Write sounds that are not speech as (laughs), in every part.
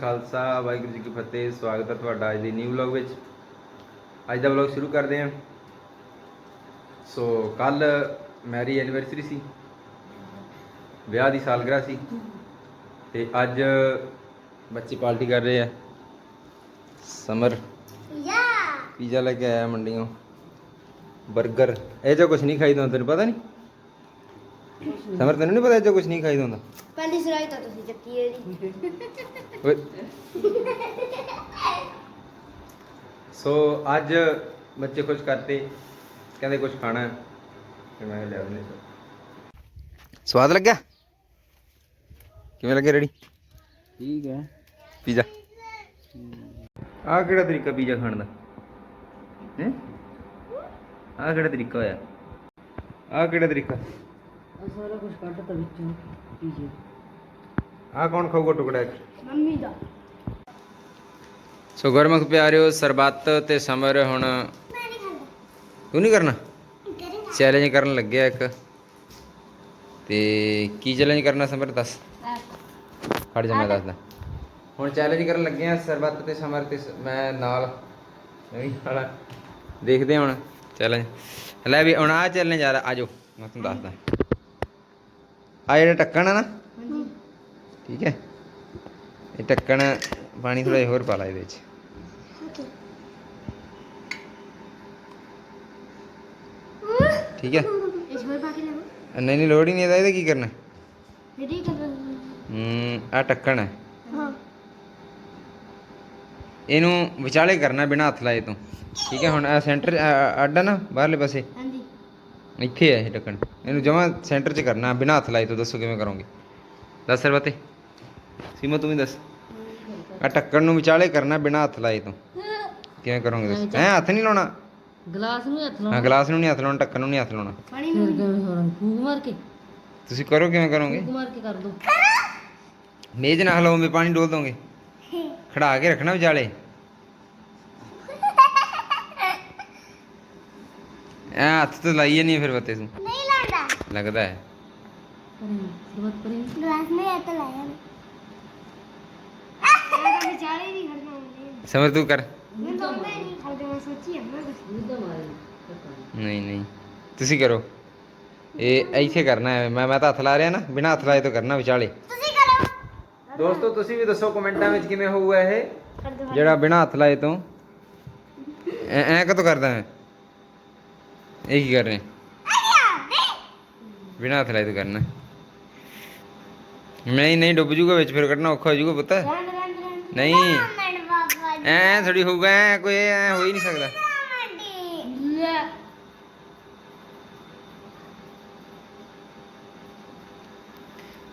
ਖਾਲਸਾ ਵਾਹਿਗੁਰੂ ਜੀ ਕੀ ਫਤਿਹ। ਸਵਾਗਤ ਹੈ ਤੁਹਾਡਾ ਅੱਜ ਦੇ ਨਿਊ ਵਲੌਗ ਵਿੱਚ। ਅੱਜ ਦਾ ਵਲੌਗ ਸ਼ੁਰੂ ਕਰਦੇ ਹਾਂ। ਸੋ ਕੱਲ ਮੈਰੀ ਐਨੀਵਰਸਰੀ ਸੀ। ਵਿਆਹ ਦੀ ਸਾਲਗਿਰਾ ਸੀ। ਤੇ ਅੱਜ ਬੱਚੇ ਪਾਰਟੀ ਕਰ ਰਹੇ ਆ। ਸਮਰ। ਯਾ ਪੀਜ਼ਾ ਲੈ ਕੇ ਆਇਆ ਮੰਡੀੋਂ 버ਗਰ ਇਹ ਜੋ ਕੁਝ ਨਹੀਂ ਖਾਈਦਾ ਤੈਨੂੰ ਪਤਾ ਨਹੀਂ? ਸਮਰ ਤੈਨੂੰ ਨਹੀਂ ਪਤਾ ਇਹ ਜੋ ਕੁਝ ਨਹੀਂ ਖਾਈਦਾ ਹੁੰਦਾ? ਪਹਿਲੀ ਸਲਾਈ ਤਾਂ ਤੁਸੀਂ ਚੱਕੀ ਹੈ ਜੀ। ਓਏ। ਸੋ ਅੱਜ ਬੱਚੇ ਖੁਸ਼ ਕਰਤੇ ਕਹਿੰਦੇ ਕੁਝ ਖਾਣਾ ਹੈ। ਤੇ ਮੈਂ ਲਿਆ ਦਿੰਦੇ ਸਵਾਦ ਲੱਗਿਆ? ਕਿਵੇਂ ਲੱਗਿਆ ਰੈਡੀ? ਠੀਕ ਹੈ। ਪੀਜ਼ਾ। ਆਹ ਕਿਹੜਾ ਤਰੀਕਾ ਪੀਜ਼ਾ ਖਾਣ ਦਾ? ਹੈ? ਆਹ ਕਿਹੜਾ ਤਰੀਕਾ ਹੋਇਆ? ਆਹ ਕਿਹੜਾ ਤਰੀਕਾ? ਆ ਸਾਰਾ ਕੁਝ ਕੱਢ ਤਾ ਵਿੱਚੋਂ ਪੀਜੇ ਆਹ ਕੌਣ ਖਾਊਗਾ ਟੁਕੜਾ ਇੱਕ ਮੰਮੀ ਦਾ। ਸੋ ਗੁਰਮੁਖ ਪਿਆਰਿਓ ਸਰਬੱਤ ਤੇ ਸਮਰ ਹੁਣ ਮੈਂ ਨਹੀਂ ਖਾਂਦਾ ਤੂੰ ਨਹੀਂ ਕਰਨਾ? ਕਰੇਗਾ ਚੈਲੰਜ ਕਰਨ ਲੱਗਿਆ ਇੱਕ। ਤੇ ਕੀ ਚੈਲੰਜ ਕਰਨਾ ਸਮਰ ਦੱਸ? ਖੜ ਜਾ ਮੈਂ ਦੱਸਦਾ। ਹੁਣ ਚੈਲੰਜ ਕਰਨ ਲੱਗੇ ਆ ਸਰਬੱਤ ਤੇ ਸਮਰ ਤੇ ਸ- ਮੈਂ ਨਾਲ। ਮੈਂ ਵੀ ਨਾਲ ਆ। ਦੇਖਦੇ ਹਾਂ ਹੁਣ ਚੈਲੰਜ ਲੈ ਵੀ ਹੁਣ ਆ ਚੈਲੰਜ ਆ ਆਜੋ ਮੈਂ ਤੁਹਾਨੂੰ ਦੱਸਦਾ। ਆ ਜਿਹੜਾ ਟੱਕਣ ਆ ਨਾ? ਠੀਕ ਹੈ। ਇਹ ਟੱਕਣ ਪਾਣੀ ਥੋੜਾ ਹੋਰ ਪਾ ਲਾ ਇਹਦੇ ਵਿੱਚ। ਠੀਕ ਹੈ। ਇਸ ਵਾਰ ਬਾਕੀ ਲਵੋ ਨਹੀਂ ਨਹੀਂ ਲੋੜ ਹੀ ਨਹੀਂ ਇਹਦਾ। ਇਹਦਾ ਕੀ ਕਰਨਾ? ਹੂੰ ਆ ਟੱਕਣ ਹੈ। ਇਹਨੂੰ ਵਿਚਾਲੇ ਕਰਨਾ ਬਿਨਾ ਹੱਥ ਲਾਏ ਤੋਂ। ਠੀਕ ਹੈ ਹੁਣ ਆ ਸੈਂਟਰ ਅੱਡ ਨਾ ਬਾਹਰਲੇ ਪਾਸੇ। ਇੱਥੇ ਹੈ ਇਹ ਟੱਕਣ ਇਹਨੂੰ ਜਮਾ ਸੈਂਟਰ 'ਚ ਕਰਨਾ ਬਿਨਾ ਹੱਥ ਲਾਏ ਤੋਂ ਦੱਸੋ ਕਿਵੇਂ ਕਰੋਗੇ? ਦੱਸ ਸਰਬਤੇ। ਸੀਮਾ ਤੂੰ ਵੀ ਦੱਸ। ਆ ਟੱਕਣ ਨੂੰ ਵਿਚਾਲੇ ਕਰਨਾ ਬਿਨਾ ਹੱਥ ਲਾਏ ਤੋਂ। ਕਿਵੇਂ ਕਰੋਗੇ ਦੱਸ? ਐ ਹੱਥ ਨਹੀਂ ਲਾਉਣਾ? ਗਲਾਸ ਨੂੰ ਹੱਥ ਹਾਂ ਲਾਉਣਾ ਗਲਾਸ ਨੂੰ ਨਹੀਂ ਹੱਥ ਲਾਉਣਾ ਟੱਕਣ ਨੂੰ ਨਹੀਂ ਹੱਥ ਲਾਉਣਾ। ਪਾਣੀ ਫਿਰ ਕਿਵੇਂ ਹੋਰਾਂ ਫੂਕ ਮਾਰ ਕੇ। ਤੁਸੀਂ ਕਰੋ ਕਿਵੇਂ ਕਰੋਗੇ? ਫੂਕ ਮਾਰ ਕੇ ਕਰ ਦੋ। ਮੇਜ਼ ਨਾ ਹਲਾਓਗੇ ਪਾਣੀ ਡੋਲ ਦੋਗੇ ਖੜਾ ਕੇ ਰੱਖਣਾ ਵਿਚਾਲੇ। ਐ ਹੱਥ ਤੇ ਲਾਈਏ ਨਹੀਂ ਫਿਰ ਬੱਤੇ ਤੂੰ। ਨਹੀਂ ਲੱਗਦਾ ਲੱਗਦਾ ਹੈ। ਬਹੁਤ ਨਹੀਂ ਤੂੰ ਕਰ। ਨਹੀਂ ਨਹੀਂ। ਤੁਸੀਂ ਕਰੋ। ਇਹ ਇੱਥੇ ਕਰਨਾ ਹੈ। ਮੈਂ ਮੈਂ ਤਾਂ ਹੱਥ ਲਾ ਰਿਹਾ ਨਾ। ਬਿਨਾ ਹੱਥ ਲਾਏ ਤੋਂ ਕਰਨਾ ਵਿਚਾਲੇ। ਤੁਸੀਂ ਕਰੋ। ਦੋਸਤੋ ਤੁਸੀਂ ਵੀ ਦੱਸੋ ਕਮੈਂਟਾਂ ਵਿੱਚ ਕਿਵੇਂ ਹੋਊਗਾ ਇਹ? ਜਿਹੜਾ ਬਿਨਾ ਹੱਥ ਲਾਏ ਤੋਂ। ਐ ਐ ਕਰਦਾ ਹੈ? ਮੈਂ ਇਹ ਕੀ ਕਰ ਰਹੇ ਬਿਨਾਂ ਹੱਥ ਲਾਏ ਤੋਂ ਕਰਨਾ ਨਹੀਂ ਨਹੀਂ ਡੁੱਬ ਜੂਗਾ ਵਿੱਚ ਫਿਰ ਕੱਢਣਾ ਔਖਾ ਹੋ ਜੂਗਾ ਪੁੱਤ रन रन रन ਨਹੀਂ मैंने बाबा ਐ ਥੋੜੀ ਹੋਊਗਾ ਐ ਕੋਈ ਐ ਹੋ ਹੀ ਨਹੀਂ ਸਕਦਾ ले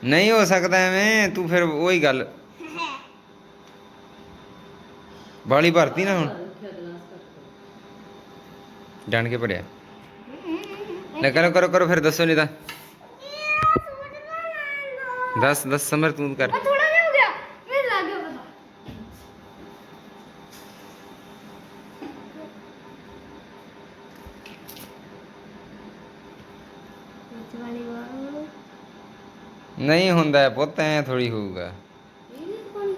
ਨਹੀਂ ਹੋ ਸਕਦਾ ਐਵੇਂ ਤੂੰ ਫਿਰ ਉਹੀ ਗੱਲ ਬਾਲੀ ਭਰਤੀ ਨਾ ਹੁਣ ਰੱਖਿਆ ਗਲਾਸ ਕੱਟ ਕੇ। ਜਾਣ ਕੇ ਭਰਿਆ ਲੈ ਕਰੋ ਕਰੋ ਕਰੋ ਫਿਰ ਦੱਸੋ ਨਹੀਂ ਤਾਂ ਦੱਸ ਦੱਸ ਸਮਰ ਤੂੰ ਕਰ। ਥੋੜਾ ਜਿਹਾ ਹੋ ਗਿਆ। ਮੇਰੇ ਲੱਗ ਗਿਆ ਪਤਾ ਨਹੀਂ ਹੁੰਦਾ ਹੈ ਪੁੱਤ ਐ ਥੋੜੀ ਹੋਊਗਾ। ਇਹ ਪਾਣੀ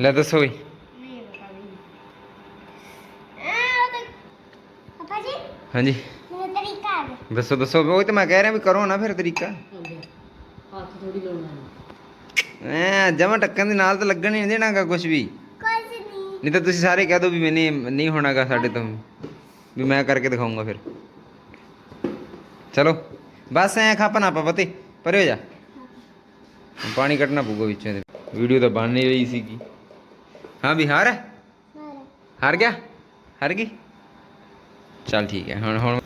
ਲੈ ਦੱਸੋ ਵੀ ਨਹੀਂ। ਪਤਾ ਵੀ ਹਾਂਜੀ। ਦੱਸੋ ਦੱਸੋ ਉਹ ਤਾਂ ਮੈਂ ਕਹਿ ਰਿਹਾ ਵੀ ਕਰੋ ਨਾ ਫਿਰ ਤਰੀਕਾ। ਐ ਜਮਾ ਟੱਕਣ ਦੇ ਨਾਲ ਤਾਂ ਲੱਗਣ ਹੀ ਨਹੀਂ ਦੇਣਾਗਾ ਵੀ। ਨਹੀਂ ਤਾਂ ਤੁਸੀਂ ਸਾਰੇ ਕਹਿ ਦੋ ਵੀ ਮੈਨੇ ਨਹੀਂ ਹੋਣਾਗਾ ਸਾਡੇ ਤੋਂ। ਵੀ ਮੈਂ ਕਰਕੇ ਦਿਖਾਉਂਗਾ ਫਿਰ। ਚਲੋ ਬਸ ਐ ਖਾਪਣਾ ਪਾ ਪਤੀ। ਪਰੇ ਹੋ ਜਾ। ਪਾਣੀ ਕੱਢਣਾ ਪਊਗਾ ਵਿੱਚੋਂ वीडियो तो बन नहीं रही इसी की। हाँ भी हार है? हार गया हार गई चल ठीक है हम हम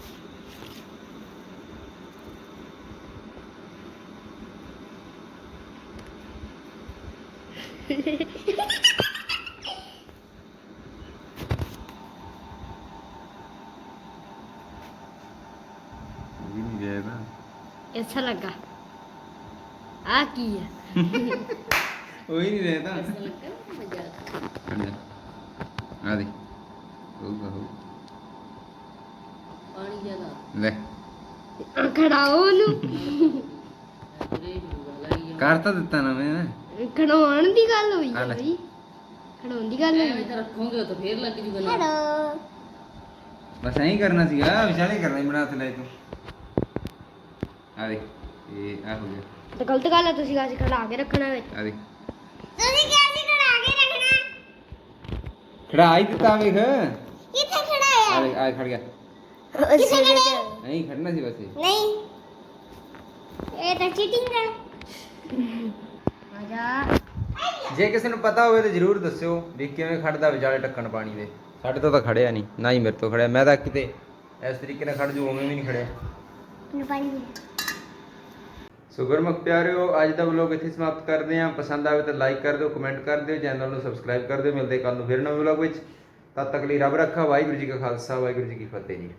अच्छा लगा। आ की है। (laughs) ਹੋ ਹੀ ਨਹੀਂ ਰਿਹਾ ਤਾਂ ਲੱਗਾ ਮਜ਼ਾਕ ਆ ਦੇ ਹੋਊਗਾ ਹੋਊ ਪਾਣੀ ਜ਼ਿਆਦਾ ਲੈ ਆ ਖੜਾਓ ਉਹਨੂੰ ਤੇਰੇ ਗੱਲ ਆਈ ਕਰ ਤਾਂ ਦਿੱਤਾ ਨਾ ਮੈਂ ਖੜਾਉਣ ਦੀ ਗੱਲ ਹੋਈ ਆ ਆ ਲੈ। ਬਈ ਖੜਾਉਣ ਦੀ ਗੱਲ ਐਵੇਂ ਹੋਈ ਤਾਂ ਰੱਖੋਗੇ ਤਾਂ ਫੇਰ ਲੱਗ ਜੂਗਾ ਖੜਾ ਹੀ ਦਿੱਤਾ ਵੇਖ। ਕਿੱਥੇ ਖੜਾਇਆ ਆ? ਦੇ ਆ ਖੜ ਗਿਆ। ਕਿੱਥੇ ਖੜਾਇਆ ਨਹੀਂ ਖੜਨਾ ਸੀ ਬਸ ਇਹ। ਨਹੀਂ। ਇਹ ਤਾਂ ਚੀਟਿੰਗ ਹੈ ਆਜਾ ਜੇ ਕਿਸੇ ਨੂੰ ਪਤਾ ਹੋਵੇ ਤਾਂ ਜਰੂਰ ਦੱਸਿਓ ਵੀ ਕਿਵੇਂ ਖੜਦਾ ਵਿਚਾਲੇ ਟੱਕਣ ਪਾਣੀ ਦੇ। ਸਾਡੇ ਤੋਂ ਤਾਂ ਖੜਿਆ ਨਹੀਂ ਨਾ ਹੀ ਮੇਰੇ ਤੋਂ ਖੜਿਆ। ਮੈਂ ਤਾਂ ਕਿਤੇ ਇਸ ਤਰੀਕੇ ਨਾਲ ਖੜ ਜੂ ਉਵੇਂ ਵੀ ਨਹੀਂ ਖੜਿਆ। ਨੂੰ ਪਾਣੀ ਸੋ ਗੁਰਮੁਖ ਪਿਆਰਿਓ, ਅੱਜ ਦਾ ਵਲੋਗ ਇੱਥੇ ਸਮਾਪਤ ਕਰਦੇ ਹਾਂ। ਪਸੰਦ ਆਵੇ ਤਾਂ ਲਾਈਕ ਕਰ ਦਿਓ ਕਮੈਂਟ ਕਰ ਦਿਓ ਚੈਨਲ ਨੂੰ ਸਬਸਕ੍ਰਾਈਬ ਕਰ ਦਿਓ। ਮਿਲਦੇ ਕੱਲ ਨੂੰ ਫਿਰ ਨਵੇਂ ਵਲੋਗ ਵਿੱਚ। ਤਦ ਤੱਕ ਲਈ ਰੱਬ ਰੱਖਾ, ਵਾਹਿਗੁਰੂ ਜੀ ਕਾ ਖਾਲਸਾ, ਵਾਹਿਗੁਰੂ ਜੀ ਕੀ ਫਤਿਹ ਜੀ।